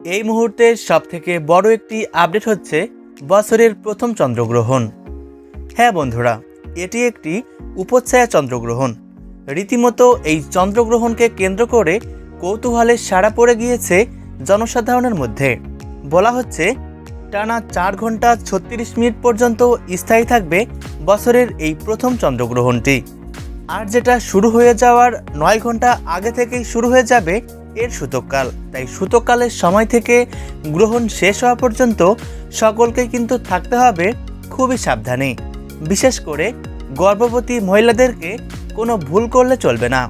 এই মুহূর্তের সবথেকে বড় একটি আপডেট হচ্ছে বছরের প্রথম চন্দ্রগ্রহণ। হ্যাঁ বন্ধুরা, এটি একটি উপচ্ছায়া চন্দ্রগ্রহণ। রীতিমতো এই চন্দ্রগ্রহণকে কেন্দ্র করে কৌতূহলে সাড়া পড়ে গিয়েছে জনসাধারণের মধ্যে। বলা হচ্ছে, টানা চার ঘণ্টা ছত্রিশ মিনিট পর্যন্ত স্থায়ী থাকবে বছরের এই প্রথম চন্দ্রগ্রহণটি। আর যেটা শুরু হয়ে যাওয়ার নয় ঘণ্টা আগে থেকেই শুরু হয়ে যাবে এর সূতককাল তাই সূতককালের সময় থেকে গ্রহণ শেষ হওয়া পর্যন্ত সকলকে কিন্তু থাকতে হবে খুবই সাবধানে। বিশেষ করে গর্ভবতী মহিলাদেরকে কোনো ভুল করলে চলবে না।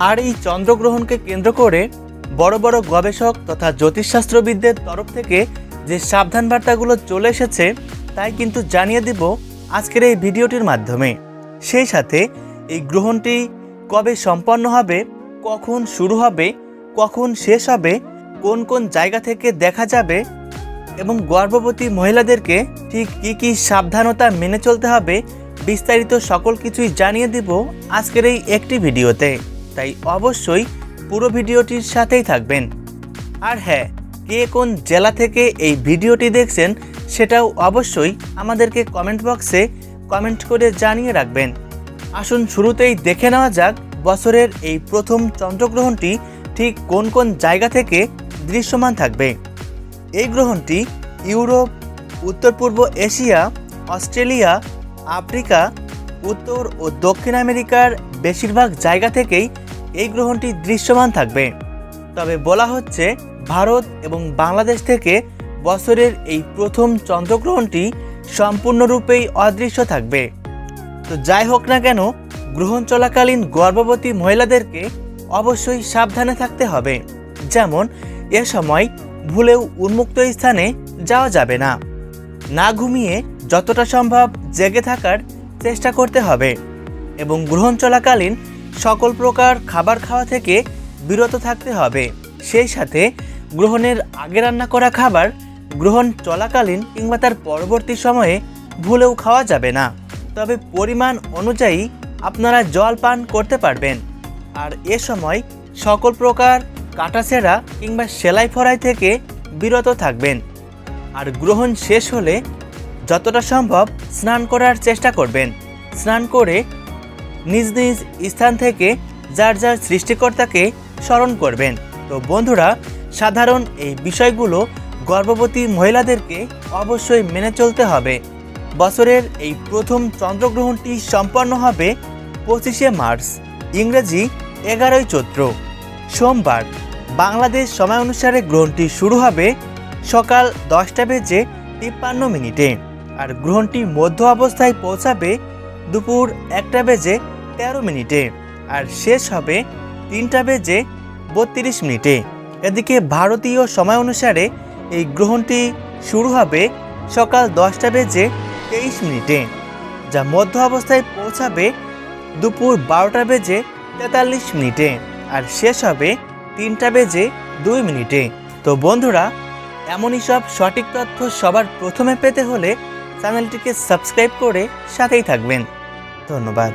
আর এই চন্দ্রগ্রহণকে কেন্দ্র করে বড় বড় গবেষক তথা জ্যোতিষশাস্ত্রবিদদের তরফ থেকে যে সাবধান বার্তাগুলো চলে এসেছে, তাই কিন্তু জানিয়ে দিব আজকের এই ভিডিওটির মাধ্যমে। সেই সাথে এই গ্রহণটি কবে সম্পন্ন হবে, কখন শুরু হবে কখন শেষ হবে, কোন কোন জায়গা থেকে দেখা যাবে এবং গর্ভবতী মহিলাদেরকে ঠিক কী কী সাবধানতা মেনে চলতে হবে, বিস্তারিত সকল কিছুই জানিয়ে দিব আজকের এই একটি ভিডিওতে। তাই অবশ্যই পুরো ভিডিওটির সাথেই থাকবেন। আর হ্যাঁ কে কোন জেলা থেকে এই ভিডিওটি দেখছেন সেটাও অবশ্যই আমাদেরকে কমেন্ট বক্সে কমেন্ট করে জানিয়ে রাখবেন। আসুন শুরুতেই দেখে নেওয়া যাক বছরের এই প্রথম চন্দ্রগ্রহণটি ঠিক কোন কোন জায়গা থেকে দৃশ্যমান থাকবে? এই গ্রহণটি ইউরোপ, উত্তর পূর্ব এশিয়া, অস্ট্রেলিয়া, আফ্রিকা, উত্তর ও দক্ষিণ আমেরিকার বেশিরভাগ জায়গা থেকেই এই গ্রহণটি দৃশ্যমান থাকবে। তবে বলা হচ্ছে ভারত এবং বাংলাদেশ থেকে বছরের এই প্রথম চন্দ্রগ্রহণটি সম্পূর্ণরূপেই অদৃশ্য থাকবে। তো যাই হোক না কেন, গ্রহণ চলাকালীন গর্ভবতী মহিলাদেরকে অবশ্যই সাবধানে থাকতে হবে। যেমন, এ সময় ভুলেও উন্মুক্ত স্থানে যাওয়া যাবে না। না ঘুমিয়ে যতটা সম্ভব জেগে থাকার চেষ্টা করতে হবে এবং গ্রহণ চলাকালীন সকল প্রকার খাবার খাওয়া থেকে বিরত থাকতে হবে। সেই সাথে গ্রহণের আগে রান্না করা খাবার গ্রহণ চলাকালীন কিংবা তার পরবর্তী সময়ে ভুলেও খাওয়া যাবে না। তবে পরিমাণ অনুযায়ী আপনারা জল পান করতে পারবেন। আর এ সময় সকল প্রকার কাটাছেঁড়া কিংবা সেলাই ফড়াই থেকে বিরত থাকবেন। আর গ্রহণ শেষ হলে যতটা সম্ভব স্নান করার চেষ্টা করবেন। স্নান করে নিজ নিজ স্থান থেকে যার যার সৃষ্টিকর্তাকে স্মরণ করবেন। তো বন্ধুরা, সাধারণ এই বিষয়গুলো গর্ভবতী মহিলাদেরকে অবশ্যই মেনে চলতে হবে। বছরের এই প্রথম চন্দ্রগ্রহণটি সম্পন্ন হবে পঁচিশে মার্চ। ইংরেজি এগারোই চৈত্র, সোমবার। বাংলাদেশ সময় অনুসারে গ্রহণটি শুরু হবে সকাল দশটা বেজে তিপ্পান্ন মিনিটে আর গ্রহণটি মধ্য অবস্থায় পৌঁছাবে দুপুর একটা বেজে তেরো মিনিটে আর শেষ হবে তিনটা বেজে বত্রিশ মিনিটে। এদিকে ভারতীয় সময় অনুসারে এই গ্রহণটি শুরু হবে সকাল দশটা বেজে তেইশ মিনিটে, যা মধ্য অবস্থায় পৌঁছাবে দুপুর বারোটা বেজে তেতাল্লিশ মিনিটে। আর শেষ হবে তিনটা বেজে দুই মিনিটে। তো বন্ধুরা, এমনই সব সঠিক তথ্য সবার প্রথমে পেতে হলে চ্যানেলটিকে সাবস্ক্রাইব করে সাথেই থাকবেন। ধন্যবাদ।